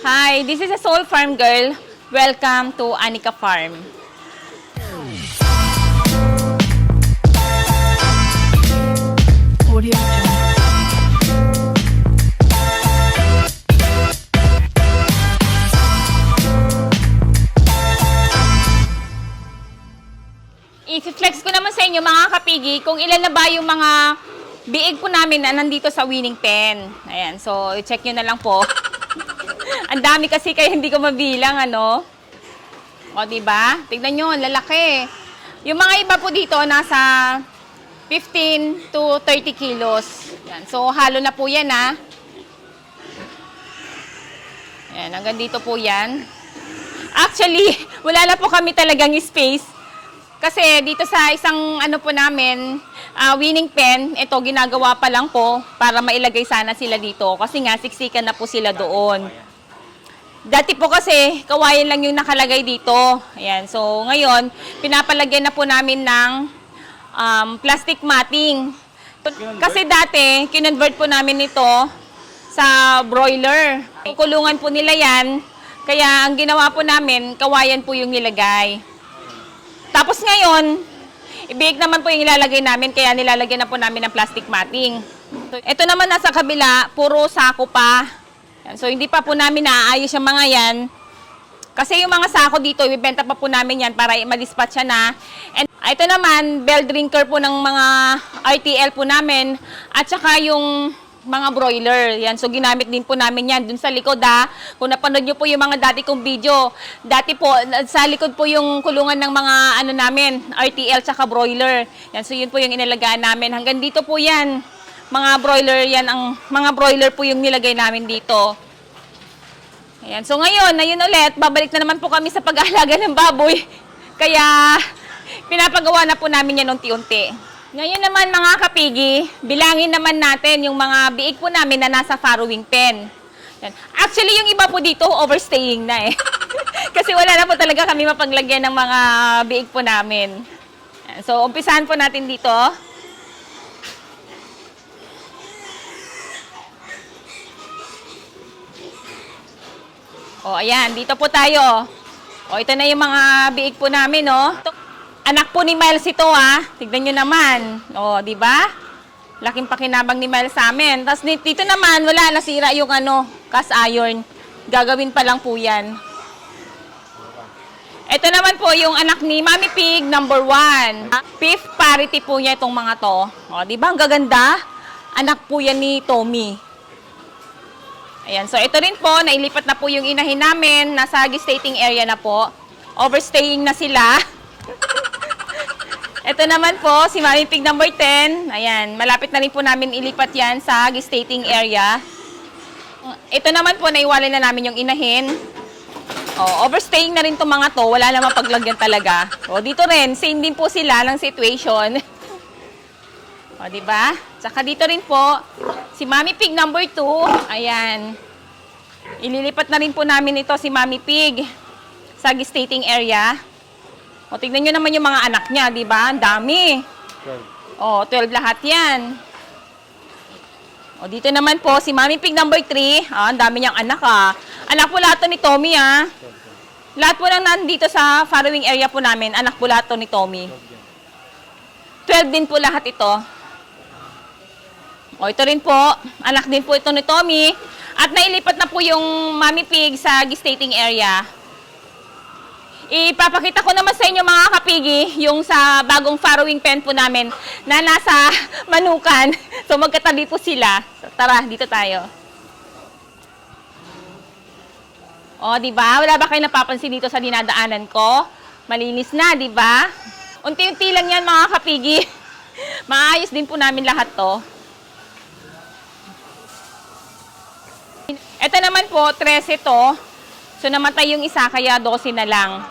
Hi, this is a Soul Farm girl. Welcome to Anika Farm. I-flex ko naman sa inyo mga kapigi kung ilan na ba yung mga biig po namin na nandito sa winning pen. Ayan, so i-check nyo na lang po. Ang dami kasi kaya hindi ko mabilang, ano? O, di ba? Tignan nyo, lalaki. Yung mga iba po dito, nasa 15 to 30 kilos. Yan. So, halo na po yan, ha? Yan, hanggang dito po yan. Actually, wala na po kami talagang space. Kasi dito sa isang ano po namin, ah, winning pen, ito ginagawa pa lang po para mailagay sana sila dito. Kasi nga, siksikan na po sila doon. Dati po kasi, kawayan lang yung nakalagay dito. Ayan, so ngayon, pinapalagyan na po namin ng um, plastic matting. Kasi dati, kinonvert po namin ito sa broiler. Kulungan po nila yan. Kaya ang ginawa po namin, kawayan po yung nilagay. Tapos ngayon, ibig naman po yung ilalagay namin, kaya nilalagyan na po namin ng plastic matting. Ito naman nasa kabila, puro sako pa. So, hindi pa po namin naaayos yung mga yan. Kasi yung mga sako dito, ibibenta pa po namin yan para madispatch siya na. And ah, ito naman, bell drinker po ng mga RTL po namin. At saka yung mga broiler. Yan. So, ginamit din po namin yan. Dun sa likod ha. Kung napanood nyo po yung mga dati kong video. Dati po, sa likod po yung kulungan ng mga ano namin, RTL tsaka broiler. Yan. So, yun po yung inalagaan namin. Hanggang dito po yan. Mga broiler yan. Ang mga broiler po yung nilagay namin dito. Ayan. So ngayon, na yun ulit, babalik na naman po kami sa pag-aalaga ng baboy. Kaya, pinapagawa na po namin yan unti-unti. Ngayon naman mga kapigi, bilangin naman natin yung mga biik po namin na nasa farrowing pen. Yan. Actually, yung iba po dito, overstaying na eh. Kasi wala na po talaga kami mapaglagyan ng mga biik po namin. So, umpisahan po natin dito. O, ayan, dito po tayo. O, ito na yung mga biig po namin, no? Ito, anak po ni Miles ito, ah. Tignan nyo naman. O, di ba? Laking pakinabang ni Miles sa amin. Tapos dito naman, wala, nasira yung ano, cast iron. Gagawin pa lang po yan. Ito naman po yung anak ni Mami Pig, number one. Fifth parity po niya itong mga to. O, di ba? Ang gaganda. Anak po yan ni Tommy. Ayan, so ito rin po, nailipat na po yung inahin namin, nasa gestating area na po. Overstaying na sila. ito naman po, si Mami Pig number 10. Ayan, malapit na rin po namin ilipat yan sa gestating area. Ito naman po, naiwalay na namin yung inahin. Oh, overstaying na rin itong mga to, wala namang paglagyan talaga. O, dito rin, same din po sila ng situation. O, di ba? Tsaka dito rin po, si Mami Pig number 2. Ayan. Ililipat na rin po namin ito si Mami Pig sa gestating area. O, tignan nyo naman yung mga anak niya, di ba? Ang dami. O, 12 lahat yan. O, dito naman po, si Mami Pig number 3. Ah, ang dami niyang anak, ah. Anak po lahat to ni Tommy, ah. Lahat po lang nandito sa farrowing area po namin, anak po lahat to ni Tommy. 12 din po lahat ito. O, ito rin po. Anak din po ito ni Tommy. At nailipat na po yung Mami Pig sa gestating area. Ipapakita ko naman sa inyo mga kapigi yung sa bagong farrowing pen po namin na nasa manukan. So magkatabi po sila. Tara, dito tayo. O, di ba? Wala ba kayo napapansin dito sa dinadaanan ko? Malinis na, di ba? Unti-unti lang yan mga kapigi. Maayos din po namin lahat to. Ito naman po, 13 to. So namatay yung isa, kaya 12 na lang.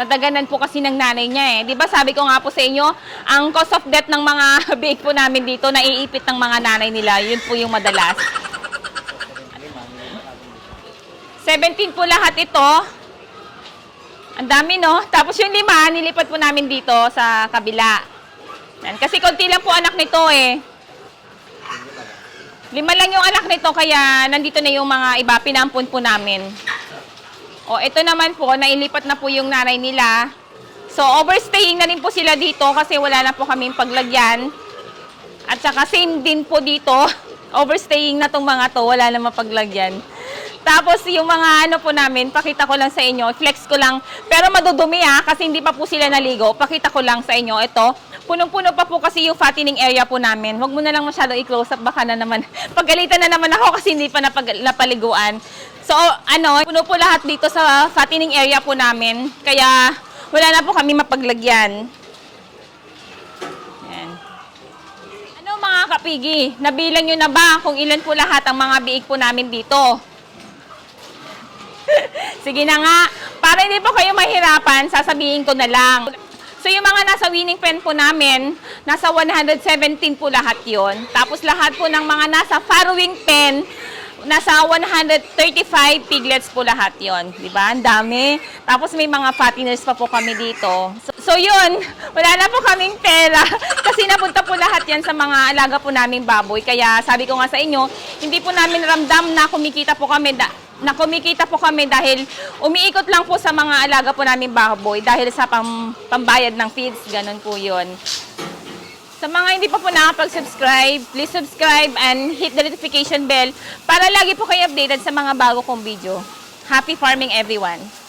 Nadaganan po kasi ng nanay niya eh. Di ba sabi ko nga po sa inyo, ang cause of death ng mga biik po namin dito, naiipit ng mga nanay nila. Yun po yung madalas. 17 po lahat ito. Ang dami, no? Tapos yung lima, nilipat po namin dito sa kabila. Kasi konti lang po anak nito eh. Lima lang yung anak nito, kaya nandito na yung mga iba, pinampun po namin. O, ito naman po, nailipat na po yung nanay nila. So, overstaying na rin po sila dito kasi wala na po kaming paglagyan. At saka same din po dito, overstaying na tong mga to, wala na mapaglagyan. Tapos yung mga ano po namin, pakita ko lang sa inyo, flex ko lang. Pero madudumi ha, kasi hindi pa po sila naligo. Pakita ko lang sa inyo, ito. Punong-puno pa po kasi yung fattening area po namin. Huwag mo na lang masyado i-close up, baka na naman. Pagalitan na naman ako kasi hindi pa napag- napaliguan. So, ano, puno po lahat dito sa fattening area po namin. Kaya, wala na po kami mapaglagyan. Yan. Ano mga kapigi, nabilang nyo na ba kung ilan po lahat ang mga biig po namin dito? Sige na nga, para hindi po kayo mahirapan, sasabihin ko na lang. So yung mga nasa winning pen po namin, nasa 117 po lahat yon. Tapos lahat po ng mga nasa farrowing pen, nasa 135 piglets po lahat yon, di ba? Ang dami. Tapos may mga fatteners pa po kami dito. So, so yun, wala na po kaming pera kasi napunta po lahat yan sa mga alaga po naming baboy. Kaya sabi ko nga sa inyo, hindi po namin ramdam na kumikita po kami na kumikita po kami dahil umiikot lang po sa mga alaga po namin baboy dahil sa pam, pambayad ng feeds, ganun po yun. Sa mga hindi pa po nakapag-subscribe, please subscribe and hit the notification bell para lagi po kayo updated sa mga bago kong video. Happy farming everyone!